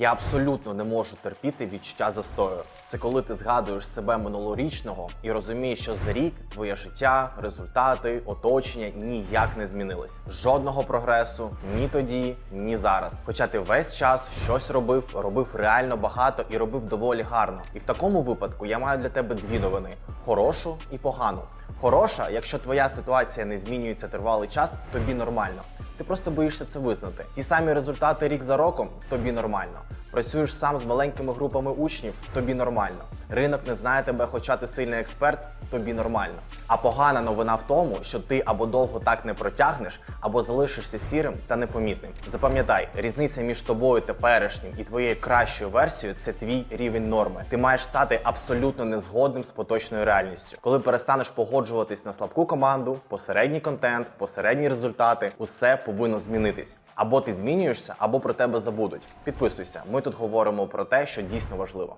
Я абсолютно не можу терпіти відчуття застою. Це коли ти згадуєш себе минулорічного і розумієш, що за рік твоє життя, результати, оточення ніяк не змінились. Жодного прогресу ні тоді, ні зараз. Хоча ти весь час щось робив, робив реально багато і робив доволі гарно. І в такому випадку я маю для тебе дві новини: хорошу і погану. Хороша, якщо твоя ситуація не змінюється тривалий час, тобі нормально. Ти просто боїшся це визнати. Ті самі результати рік за роком тобі нормально. Працюєш сам з маленькими групами учнів, тобі нормально. Ринок не знає тебе, хоча ти сильний експерт, тобі нормально. А погана новина в тому, що ти або довго так не протягнеш, або залишишся сірим та непомітним. Запам'ятай, різниця між тобою теперішнім і твоєю кращою версією це твій рівень норми. Ти маєш стати абсолютно незгодним з поточною реальністю. Коли перестанеш погоджуватись на слабку команду, посередній контент, посередні результати, усе повинно змінитись. Або ти змінюєшся, або про тебе забудуть. Підписуйся. Ми тут говоримо про те, що дійсно важливо.